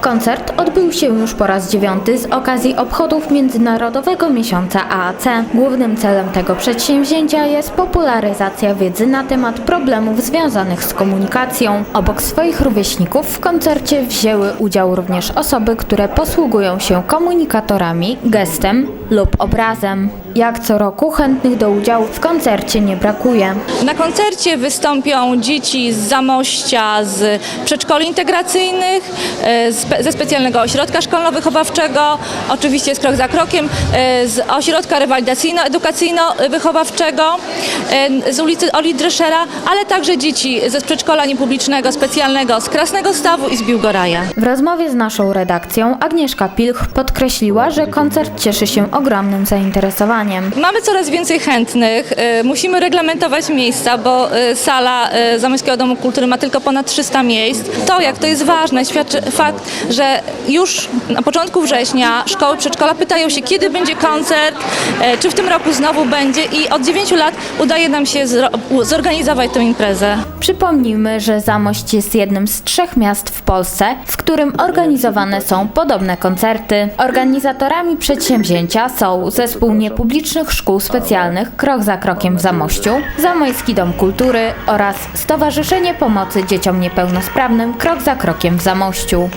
Koncert odbył się już po raz dziewiąty z okazji obchodów Międzynarodowego Miesiąca AAC. Głównym celem tego przedsięwzięcia jest popularyzacja wiedzy na temat problemów związanych z komunikacją. Obok swoich rówieśników w koncercie wzięły udział również osoby, które posługują się komunikatorami, gestem lub obrazem. Jak co roku chętnych do udziału w koncercie nie brakuje. Na koncercie wystąpią dzieci z Zamościa, z przedszkoli integracyjnych, e, ze specjalnego ośrodka szkolno-wychowawczego, oczywiście z krok za krokiem, e, z ośrodka rewalidacyjno-edukacyjno-wychowawczego, e, z ulicy Oli Dryszera, ale także dzieci ze przedszkola niepublicznego specjalnego z Krasnego Stawu i z Biłgoraja. W rozmowie z naszą redakcją Agnieszka Pilch podkreśliła, że koncert cieszy się ogromnym zainteresowaniem. Mamy coraz więcej chętnych. y, Musimy reglamentować miejsca, bo sala Zamojskiego Domu Kultury ma tylko ponad 300 miejsc. To, jak to jest ważne, świadczy fakt, że już na początku września szkoły, przedszkola pytają się, kiedy będzie koncert, y, czy w tym roku znowu będzie i od 9 lat udaje nam się zorganizować tę imprezę. Przypomnijmy, że Zamość jest jednym z trzech miast w Polsce, w którym organizowane są podobne koncerty. Organizatorami przedsięwzięcia są Zespół Niepublicznych Szkół Specjalnych Krok za Krokiem w Zamościu, Zamojski Dom Kultury oraz Stowarzyszenie Pomocy Dzieciom Niepełnosprawnym Krok za Krokiem w Zamościu.